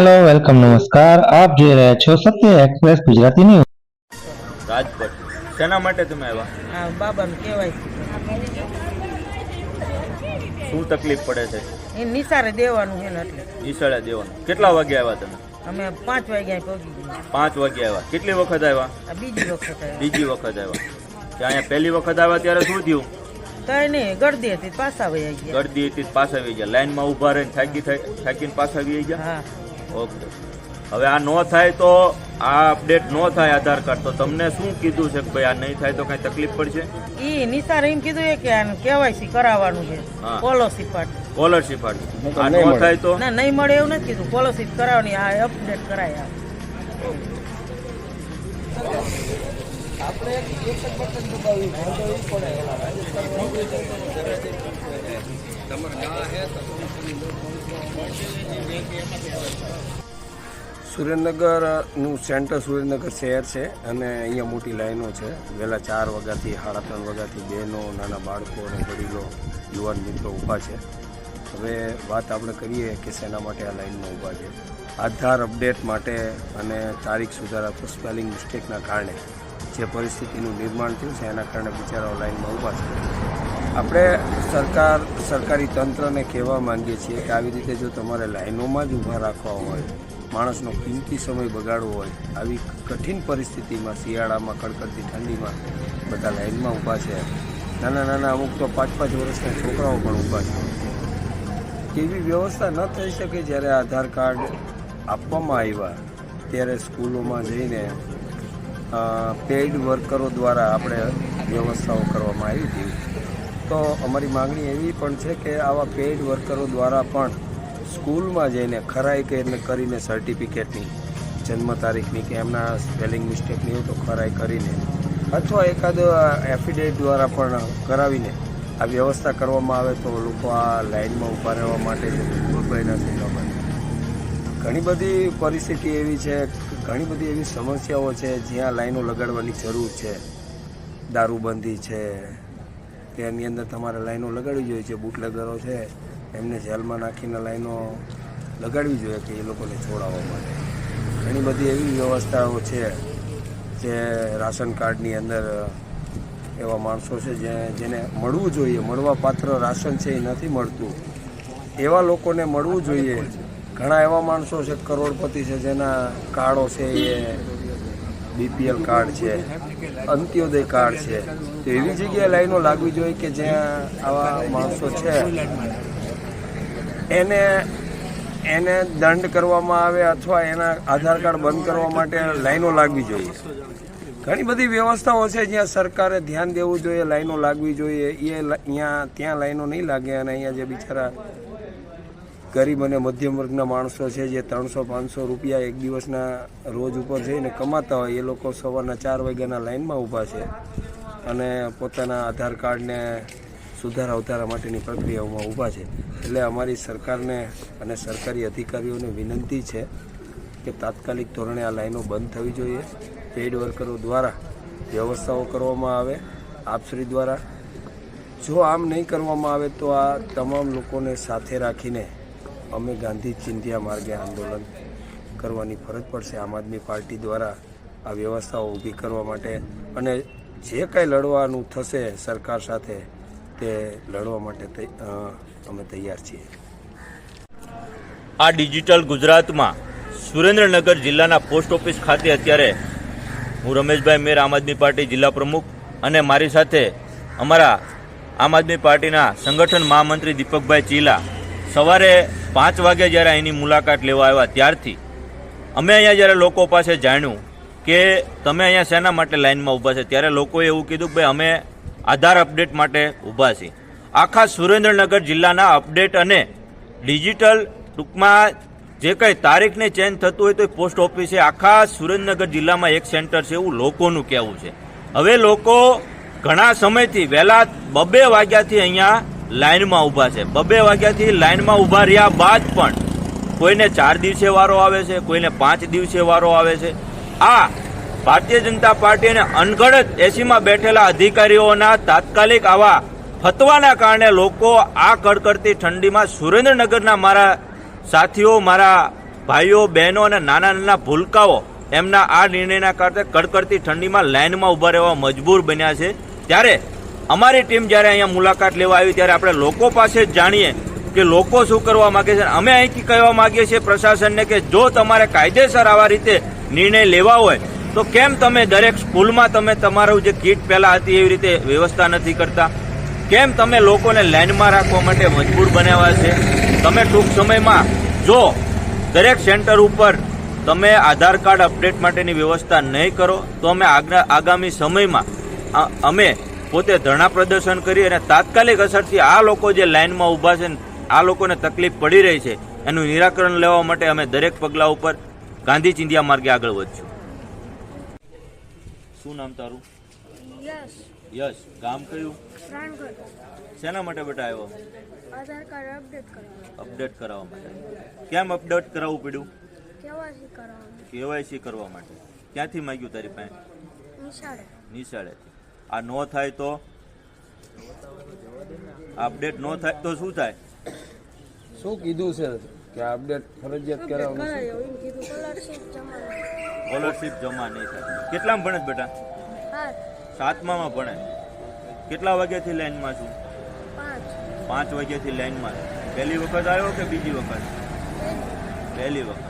Hello welcome નમસ્કાર. આપ જોઈ રહ્યા છો સત્ય એક્સપ્રેસ ગુજરાતી ન્યૂઝ. રાજકોટ. શેના માટે તમે આવ્યા? આ બાબાને કહેવાય. શું તકલીફ પડે છે? એ નિસારે દેવાનું છે ને એટલે. નિશાળે દેવાનું. કેટલા વાગે આવ્યા તમે? અમે પાંચ વાગ્યા પહોંચી ગયા. પાંચ વાગે આવ્યા. કેટલી વખત આવ્યા? બીજી વખત આવ્યા. બીજી વખત આવ્યા. ત્યાં અહીંયા પહેલી વખત આવ્યા ત્યારે શું થયું? કઈ નહીં ગળદી હતી પાછા ગયા. ગરદી હતી પાછા આવી ગયા. લાઈનમાં ઊભા રહીને થાકી થાકીને પાછા આવી ગયા? હા. ઓકે. હવે આ નો થાય તો આ અપડેટ નો થાય આધાર કાર્ડ. તો તમને શું કીધું છે કે ભાઈ આ નહીં થાય તો કઈ તકલીફ પડશે? ઈ નિસાર એમ કીધું એ કે આને કેવાયસી કરાવવાનું છે. હા. પોલિસી પાટ સ્કોલરશિપ આ ન થાય તો? ના નહીં મળે એવું નથી કીધું. પોલિસી કરાવવાની આ અપડેટ કરાય આ. સુરેન્દ્રનગરનું સેન્ટર સુરેન્દ્રનગર શહેર છે અને અહીંયા મોટી લાઈનો છે. વહેલા ચાર વાગ્યાથી સાડા ત્રણ વાગ્યાથી બહેનો, નાના બાળકો અને વડીલો, યુવાન મિત્રો ઊભા છે. હવે વાત આપણે કરીએ કે શેના માટે આ લાઈનમાં ઊભા છે. આધાર અપડેટ માટે અને તારીખ સુધારા તો સ્પેલિંગ મિસ્ટેકના કારણે જે પરિસ્થિતિનું નિર્માણ થયું છે, એના કારણે બિચારાઓ લાઈનમાં ઊભા છે. આપણે સરકાર, સરકારી તંત્રને કહેવા માંગીએ છીએ કે આવી રીતે જો તમારે લાઇનોમાં જ ઊભા રાખવા હોય, માણસનો કિંમતી સમય બગાડવો હોય, આવી કઠિન પરિસ્થિતિમાં, શિયાળામાં, કડકડતી ઠંડીમાં બધા લાઇનમાં ઊભા છે. નાના નાના અમુક તો પાંચ પાંચ વર્ષના છોકરાઓ પણ ઊભા છે. એવી વ્યવસ્થા ન થઈ શકે જ્યારે આધાર કાર્ડ આપવામાં આવ્યા, ત્યારે સ્કૂલોમાં જઈને પેઇડ વર્કરો દ્વારા આપણે વ્યવસ્થાઓ કરવામાં આવી હતી. તો અમારી માંગણી એવી પણ છે કે આવા પેઇડ વર્કરો દ્વારા પણ સ્કૂલમાં જઈને ખરાઈ કરીને કરીને સર્ટિફિકેટની જન્મ તારીખની કે એમના સ્પેલિંગ મિસ્ટેકની એવું તો ખરાઈ કરીને અથવા એકાદ એફિડેવિટ દ્વારા પણ કરાવીને આ વ્યવસ્થા કરવામાં આવે તો લોકો આ લાઈનમાં ઊભા રહેવા માટે ભૂલભાઈ દુર્ભય નથી ખબર ઘણી બધી પરિસ્થિતિ એવી છે, ઘણી બધી એવી સમસ્યાઓ છે જ્યાં લાઈનો લગાડવાની જરૂર છે. દારૂબંધી છે કે એની અંદર તમારે લાઈનો લગાડવી જોઈએ છે બુટલેગરો છે, એમને જેલમાં નાખીને લાઈનો લગાડવી જોઈએ કે એ લોકોને છોડાવવા માટે. ઘણી બધી એવી વ્યવસ્થાઓ છે જે રાશન કાર્ડની અંદર એવા માણસો છે જે, જેને મળવું જોઈએ. મળવા પાત્ર રાશન છે એ નથી મળતું. એવા લોકોને મળવું જોઈએ. ઘણા એવા માણસો છે, કરોડપતિ છે, જેના કાળો છે એ બીપીએલ કાર્ડ છે, અંત્યોદય કાર્ડ છે, તો એવી જગ્યાએ લાઈનો લાગવી જોઈએ કે જ્યાં આવા માણસો છે? એને એને દંડ કરવામાં આવે અથવા એના આધાર કાર્ડ બંધ કરવા માટે લાઈનો લાગવી જોઈએ. ઘણી બધી વ્યવસ્થાઓ છે જ્યાં સરકારે ધ્યાન દેવું જોઈએ, લાઈનો લાગવી જોઈએ. એ અહીંયા, ત્યાં લાઈનો નહીં લાગે અને અહીંયા જે બિચારા ગરીબ અને મધ્યમ વર્ગના માણસો છે જે ત્રણસો, પાંચસો રૂપિયા એક દિવસના રોજ ઉપર જઈને કમાતા હોય, એ લોકો સવારના ચાર વાગ્યાના લાઈનમાં ઊભા છે અને પોતાના આધાર કાર્ડને સુધારા, ઉધારા માટેની પ્રક્રિયાઓમાં ઊભા છે. એટલે અમારી સરકારને અને સરકારી અધિકારીઓને વિનંતી છે કે તાત્કાલિક ધોરણે આ લાઈનો બંધ થવી જોઈએ. પેઇડ વર્કરો દ્વારા વ્યવસ્થાઓ કરવામાં આવે, આપશ્રી દ્વારા. જો આમ નહીં કરવામાં આવે તો આ તમામ લોકોને સાથે રાખીને અમે ગાંધી ચિંધ્યા માર્ગે આંદોલન કરવાની ફરજ પડશે. આમ આદમી પાર્ટી દ્વારા આ વ્યવસ્થાઓ ઊભી કરવા માટે અને જે કાંઈ લડવાનું થશે સરકાર સાથે તે લડવા માટે અમે તૈયાર છીએ. આ ડિજિટલ ગુજરાતમાં સુરેન્દ્રનગર જિલ્લાના પોસ્ટ ઓફિસ ખાતે અત્યારે હું રમેશભાઈ મેર, આમ આદમી પાર્ટી જિલ્લા પ્રમુખ અને મારી સાથે અમારા આમ આદમી પાર્ટીના સંગઠન મહામંત્રી દીપકભાઈ ચીલા સવારે પાંચ વાગે જ્યારે એની મુલાકાત લેવા આવ્યા ત્યારથી, અમે અહીંયા જ્યારે લોકો પાસે જાણ્યું કે તમે અહીંયા શેના માટે લાઈનમાં ઊભા છે, ત્યારે લોકોએ એવું કીધું કે અમે આધાર અપડેટ માટે ઊભા છીએ. આખા સુરેન્દ્રનગર જિલ્લાના અપડેટ અને ડિજિટલ ટૂંકમાં જે કંઈ તારીખને ચેન્જ થતું હોય તો એ પોસ્ટ ઓફિસે આખા સુરેન્દ્રનગર જિલ્લામાં એક સેન્ટર છે એવું લોકોનું કહેવું છે. હવે લોકો ઘણા સમયથી, વહેલા બબે વાગ્યાથી અહીંયા લાઈનમાં ઊભા છે. બબે વાગ્યાથી લાઈનમાં ઊભા રહ્યા બાદ પણ કોઈને ચાર દિવસે વારો આવે છે, કોઈને પાંચ દિવસે વારો આવે છે. આ ભારતીય જનતા પાર્ટી અને અનગણત એસીમાં બેઠેલા અધિકારીઓના તાત્કાલિક આવા ફતવાના કારણે લોકો આ કડકડતી ઠંડીમાં સુરેન્દ્રનગરના મારા સાથીઓ, મારા ભાઈઓ, બહેનો અને નાના નાના ભૂલકાઓ એમના આ નિર્ણયના કારણે કડકડતી ઠંડીમાં લાઇનમાં ઊભા રહેવા મજબૂર બન્યા છે. ત્યારે અમારી ટીમ જ્યારે અહીંયા મુલાકાત લેવા આવી ત્યારે આપણે લોકો પાસે જ જાણીએ કે લોકો શું કરવા માગે છે. અમે અહીંથી કહેવા માંગીએ છીએ પ્રશાસનને કે જો તમારે કાયદેસર આવા રીતે નિર્ણય લેવા હોય, તો કેમ તમે દરેક સ્કૂલમાં તમે તમારું જે કીટ પહેલા હતી એવી રીતે વ્યવસ્થા નથી કરતા? કેમ તમે લોકોને લાઇનમાં રાખવા માટે મજબૂર બનાવ્યા છે? તમે ટૂંક સમયમાં જો દરેક સેન્ટર ઉપર તમે આધાર કાર્ડ અપડેટ માટેની વ્યવસ્થા નહીં કરો, તો અમે આગામી સમયમાં અમે પોતે ધરણા પ્રદર્શન કરી અને તાત્કાલિક અસરથી આ લોકો જે લાઇનમાં ઊભા છે આ લોકોને તકલીફ પડી રહી છે એનું નિરાકરણ લેવા માટે અમે દરેક પગલા ઉપર ગાંધી ચિંધિયા માર્ગે આગળ વધશું. શું નામ તારું? યસ યશ. ગામ કયું? શેના માટે બેટા આવ્યો? આધાર કાર્ડ અપડેટ કરવા અપડેટ કરાવવા માટે. કેમ અપડેટ કરાવવું પડ્યું? કેવાયસી કરવાનું કેવાયસી કરવા માટે. ક્યાંથી માંગ્યું તારી પાસે? નિશાળે. નિશાળે આ નો થાય તો? અપડેટ નો થાય તો શું થાય? શું કીધું છે કે અપડેટ ફરજિયાત કરાવવાનું સ્કોલરશીપ જમા નહીં થાય. કેટલામાં ભણે બેટા? હા સાતમામાં ભણે. કેટલા વાગ્યાથી લાઈનમાં છું? પાંચ. પાંચ વાગ્યાથી લાઈનમાં. પહેલી વખત આવ્યો કે બીજી વખત? પહેલી વખત.